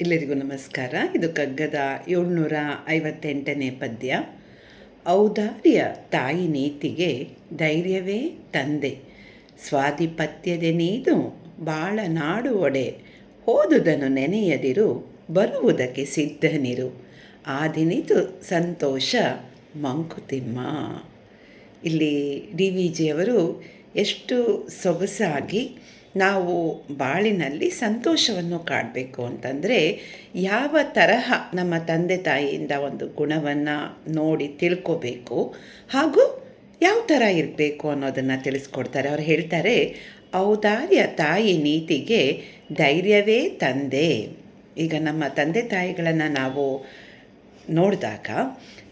ಎಲ್ಲರಿಗೂ ನಮಸ್ಕಾರ. ಇದು ಕಗ್ಗದ ಏಳ್ನೂರ ಐವತ್ತೆಂಟನೇ ಪದ್ಯ. ಔದಾರ್ಯ ತಾಯಿ ನೀತಿಗೆ ಧೈರ್ಯವೇ ತಂದೆ. ಸ್ವಾಧಿಪತ್ಯದೆ ನೀದು ಬಾಳ ನಾಡು ಒಡೆ. ಓದುದನ್ನು ನೆನೆಯದಿರು, ಬರುವುದಕ್ಕೆ ಸಿದ್ಧನಿರು. ಆದಿನಿತು ಸಂತೋಷ ಮಂಕುತಿಮ್ಮ. ಇಲ್ಲಿ ಡಿ ವಿ ಜಿಯವರು ಎಷ್ಟು ಸೊಗಸಾಗಿ ನಾವು ಬಾಳಿನಲ್ಲಿ ಸಂತೋಷವನ್ನು ಕಾಡಬೇಕು ಅಂತಂದರೆ ಯಾವ ತರಹ ನಮ್ಮ ತಂದೆ ತಾಯಿಯಿಂದ ಒಂದು ಗುಣವನ್ನು ನೋಡಿ ತಿಳ್ಕೋಬೇಕು ಹಾಗೂ ಯಾವ ಥರ ಇರಬೇಕು ಅನ್ನೋದನ್ನು ತಿಳಿಸ್ಕೊಡ್ತಾರೆ. ಅವ್ರು ಹೇಳ್ತಾರೆ, ಔದಾರ್ಯ ತಾಯಿ ನೀತಿಗೆ ಧೈರ್ಯವೇ ತಂದೆ. ಈಗ ನಮ್ಮ ತಂದೆ ತಾಯಿಗಳನ್ನು ನಾವು ನೋಡಿದಾಗ,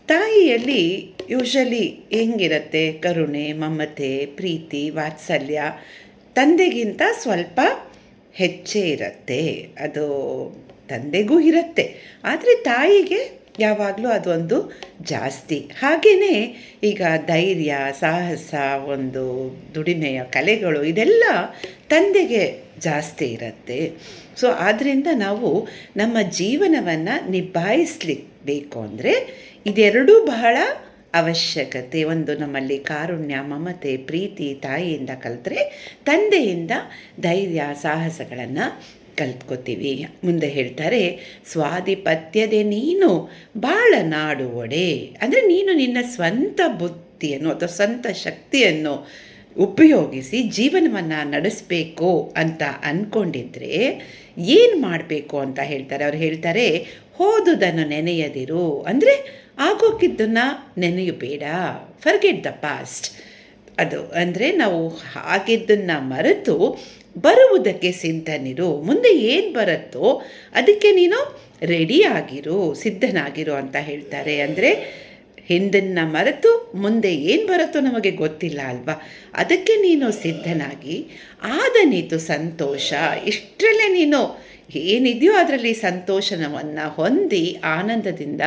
ತಾಯಿಯಲ್ಲಿ ಯೂಶಲಿ ಹೆಂಗಿರುತ್ತೆ? ಕರುಣೆ, ಮಮತೆ, ಪ್ರೀತಿ, ವಾತ್ಸಲ್ಯ ತಂದೆಗಿಂತ ಸ್ವಲ್ಪ ಹೆಚ್ಚೇ ಇರುತ್ತೆ. ಅದು ತಂದೆಗೂ ಇರುತ್ತೆ. ಆದರೆ ತಾಯಿಗೆ ಯಾವಾಗಲೂ ಅದೊಂದು ಜಾಸ್ತಿ. ಹಾಗೆಯೇ ಈಗ ಧೈರ್ಯ, ಸಾಹಸ, ಒಂದು ದುಡಿಮೆಯ ಕಲೆಗಳು ಇದೆಲ್ಲ ತಂದೆಗೆ ಜಾಸ್ತಿ ಇರುತ್ತೆ. ಸೊ ಆದ್ದರಿಂದ ನಾವು ನಮ್ಮ ಜೀವನವನ್ನು ನಿಭಾಯಿಸಲಿ ಬೇಕು ಅಂದರೆ ಇದೆರಡೂ ಬಹಳ ಅವಶ್ಯಕತೆ ಒಂದು ನಮ್ಮಲ್ಲಿ ಕಾರುಣ್ಯ, ಮಮತೆ, ಪ್ರೀತಿ ತಾಯಿಯಿಂದ ಕಲಿತ್ರೆ ತಂದೆಯಿಂದ ಧೈರ್ಯ, ಸಾಹಸಗಳನ್ನು ಕಲ್ತ್ಕೋತೀವಿ. ಮುಂದೆ ಹೇಳ್ತಾರೆ, ಸ್ವಾಧಿಪತ್ಯದೆ ನೀನು ಬಾಳ ನಾಡು ಒಡೆ ಅಂದರೆ ನೀನು ನಿನ್ನ ಸ್ವಂತ ಬುದ್ಧಿಯನ್ನು ಅಥವಾ ಸ್ವಂತ ಶಕ್ತಿಯನ್ನು ಉಪಯೋಗಿಸಿ ಜೀವನವನ್ನು ನಡೆಸಬೇಕು ಅಂತ ಅಂದ್ಕೊಂಡಿದ್ರೆ ಏನು ಮಾಡಬೇಕು ಅಂತ ಹೇಳ್ತಾರೆ. ಅವ್ರು ಹೇಳ್ತಾರೆ ಹೋದುದನ್ನು ನೆನೆಯದಿರು. ಅಂದರೆ ಆಗೋಗಿದ್ದನ್ನು ನೆನೆಯಬೇಡ. ಫರ್ಗೆಟ್ ದ ಪಾಸ್ಟ್ ಅದು ಅಂದರೆ ನಾವು ಆಗಿದ್ದನ್ನು ಮರೆತು ಬರುವುದಕ್ಕೆ ಸಿದ್ಧನಿರು. ಮುಂದೆ ಏನು ಬರುತ್ತೋ ಅದಕ್ಕೆ ನೀನು ರೆಡಿಯಾಗಿರು ಸಿದ್ಧನಾಗಿರು ಅಂತ ಹೇಳ್ತಾರೆ. ಅಂದರೆ ಹಿಂದನ್ನು ಮರೆತು ಮುಂದೆ ಏನು ಬರುತ್ತೋ ನಮಗೆ ಗೊತ್ತಿಲ್ಲ ಅಲ್ವಾ? ಅದಕ್ಕೆ ನೀನು ಸಿದ್ಧನಾಗಿ, ಆದ ನೀತು ಸಂತೋಷ, ಇಷ್ಟರಲ್ಲೇ ನೀನು ಏನಿದೆಯೋ ಅದರಲ್ಲಿ ಸಂತೋಷವನ್ನು ಹೊಂದಿ ಆನಂದದಿಂದ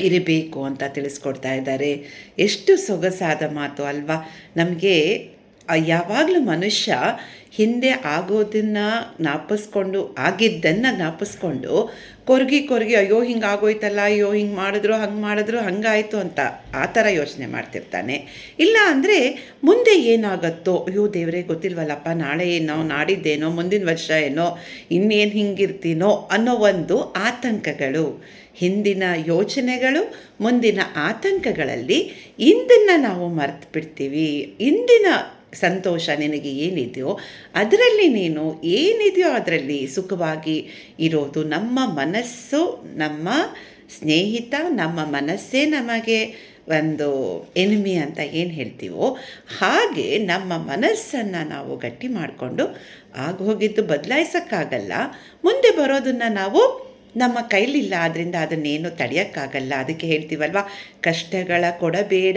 ಇರಬೇಕು ಅಂತ ತಿಳಿಸ್ಕೊಡ್ತಾ ಇದ್ದಾರೆ. ಎಷ್ಟು ಸೊಗಸಾದ ಮಾತು ಅಲ್ವಾ? ನಮಗೆ ಯಾವಾಗಲೂ ಮನುಷ್ಯ ಹಿಂದೆ ಆಗೋದನ್ನು ಜ್ಞಾಪಿಸ್ಕೊಂಡು, ಆಗಿದ್ದನ್ನು ಜ್ಞಾಪಿಸ್ಕೊಂಡು ಕೊರಗಿ ಕೊರಗಿ, ಅಯ್ಯೋ, ಹಿಂಗೆ ಆಗೋಯ್ತಲ್ಲ, ಅಯ್ಯೋ, ಹಿಂಗೆ ಮಾಡಿದ್ರು, ಹಂಗೆ ಮಾಡಿದ್ರು ಹಂಗಾಯಿತು ಅಂತ ಆ ಥರ ಯೋಚನೆ ಮಾಡ್ತಿರ್ತಾನೆ. ಇಲ್ಲ ಅಂದರೆ ಮುಂದೆ ಏನಾಗತ್ತೋ, ಅಯ್ಯೋ, ದೇವರೇ, ಗೊತ್ತಿಲ್ವಲ್ಲಪ್ಪ, ನಾಳೆ ಏನೋ ನಾಡಿದ್ದೇನೋ, ಮುಂದಿನ ವರ್ಷ ಏನೋ, ಇನ್ನೇನು ಹಿಂಗಿರ್ತೀನೋ ಅನ್ನೋ ಒಂದು ಆತಂಕಗಳು. ಹಿಂದಿನ ಯೋಚನೆಗಳು, ಮುಂದಿನ ಆತಂಕಗಳಲ್ಲಿ ಇಂದನ್ನು ನಾವು ಮರೆತು ಬಿಡ್ತೀವಿ ಇಂದಿನ ಸಂತೋಷ ನಿನಗೆ ಏನಿದೆಯೋ ಅದರಲ್ಲಿ ನೀನು ಏನಿದೆಯೋ ಅದರಲ್ಲಿ ಸುಖವಾಗಿ ಇರೋದು ನಮ್ಮ ಮನಸ್ಸು, ನಮ್ಮ ಸ್ನೇಹಿತ, ನಮ್ಮ ಮನಸ್ಸೇ ನಮಗೆ ಒಂದು ಎನಿಮಿ ಅಂತ ಏನು ಹೇಳ್ತೀವೋ ಹಾಗೆ ನಮ್ಮ ಮನಸ್ಸನ್ನು ನಾವು ಗಟ್ಟಿ ಮಾಡಿಕೊಂಡು ಆಗೋಗಿದ್ದು ಬದಲಾಯಿಸೋಕ್ಕಾಗಲ್ಲ. ಮುಂದೆ ಬರೋದನ್ನು ನಾವು ನಮ್ಮ ಕೈಲಿಲ್ಲ ಆದ್ದರಿಂದ ಅದನ್ನೇನು ತಡೆಯೋಕ್ಕಾಗಲ್ಲ. ಅದಕ್ಕೆ ಹೇಳ್ತೀವಲ್ವ, ಕಷ್ಟಗಳ ಕೊಡಬೇಡ.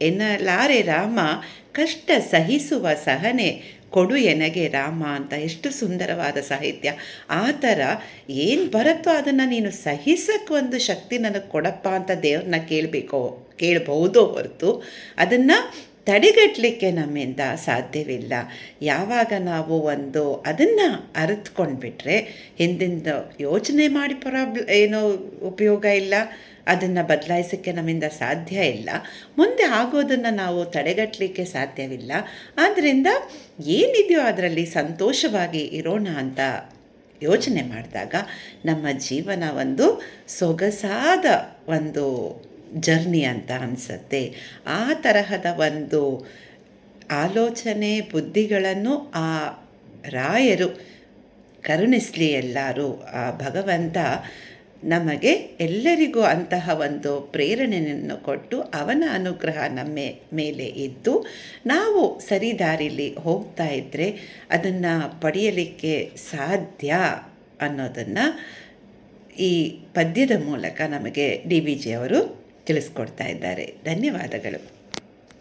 ಎನ್ನಲಾರೆ ರಾಮ, ಕಷ್ಟ ಸಹಿಸುವ ಸಹನೆ ಕೊಡು ಎನಗೆ ರಾಮ ಅಂತ ಎಷ್ಟು ಸುಂದರವಾದ ಸಾಹಿತ್ಯ. ಆ ಥರ ಏನು ಬರುತ್ತೋ ಅದನ್ನು ನೀನು ಸಹಿಸಕ್ಕೆ ಒಂದು ಶಕ್ತಿ ನನಗೆ ಕೊಡಪ್ಪ ಅಂತ ದೇವ್ರನ್ನ ಕೇಳಬೇಕು, ಕೇಳಬಹುದು ಹೊರತು ಅದನ್ನು ತಡೆಗಟ್ಟಲಿಕ್ಕೆ ನಮ್ಮಿಂದ ಸಾಧ್ಯವಿಲ್ಲ. ಯಾವಾಗ ನಾವು ಒಂದು ಅದನ್ನು ಅರಿತ್ಕೊಂಡ್ಬಿಟ್ರೆ, ಹಿಂದಿಂದ ಯೋಚನೆ ಮಾಡಿ ಪ್ರಾಬ್ಲ ಏನೋ ಉಪಯೋಗ ಇಲ್ಲ. ಅದನ್ನು ಬದಲಾಯಿಸೋಕ್ಕೆ ನಮ್ಮಿಂದ ಸಾಧ್ಯ ಇಲ್ಲ. ಮುಂದೆ ಆಗೋದನ್ನು ನಾವು ತಡೆಗಟ್ಟಲಿಕ್ಕೆ ಸಾಧ್ಯವಿಲ್ಲ. ಆದ್ದರಿಂದ ಏನಿದೆಯೋ ಅದರಲ್ಲಿ ಸಂತೋಷವಾಗಿ ಇರೋಣ ಅಂತ ಯೋಚನೆ ಮಾಡಿದಾಗ ನಮ್ಮ ಜೀವನ ಒಂದು ಸೊಗಸಾದ ಒಂದು ಜರ್ನಿ ಅಂತ ಅನಿಸುತ್ತೆ. ಆ ತರಹದ ಒಂದು ಆಲೋಚನೆ, ಬುದ್ಧಿಗಳನ್ನು ಆ ರಾಯರು ಕರುಣಿಸಲಿ ಎಲ್ಲರೂ, ಆ ಭಗವಂತ ನಮಗೆ ಎಲ್ಲರಿಗೂ ಅಂತಹ ಒಂದು ಪ್ರೇರಣೆಯನ್ನು ಕೊಟ್ಟು ಅವನ ಅನುಗ್ರಹ ನಮ್ಮ ಮೇಲೆ ಇದ್ದು ನಾವು ಸರಿದಾರಿಲಿ ಹೋಗ್ತಾ ಇದ್ದರೆ ಅದನ್ನು ಪಡೆಯಲಿಕ್ಕೆ ಸಾಧ್ಯ ಅನ್ನೋದನ್ನು ಈ ಪದ್ಯದ ಮೂಲಕ ನಮಗೆ ಡಿ ವಿ ಜಿಯವರು ತಿಳಿಸ್ಕೊಡ್ತಾ ಇದ್ದಾರೆ. ಧನ್ಯವಾದಗಳು.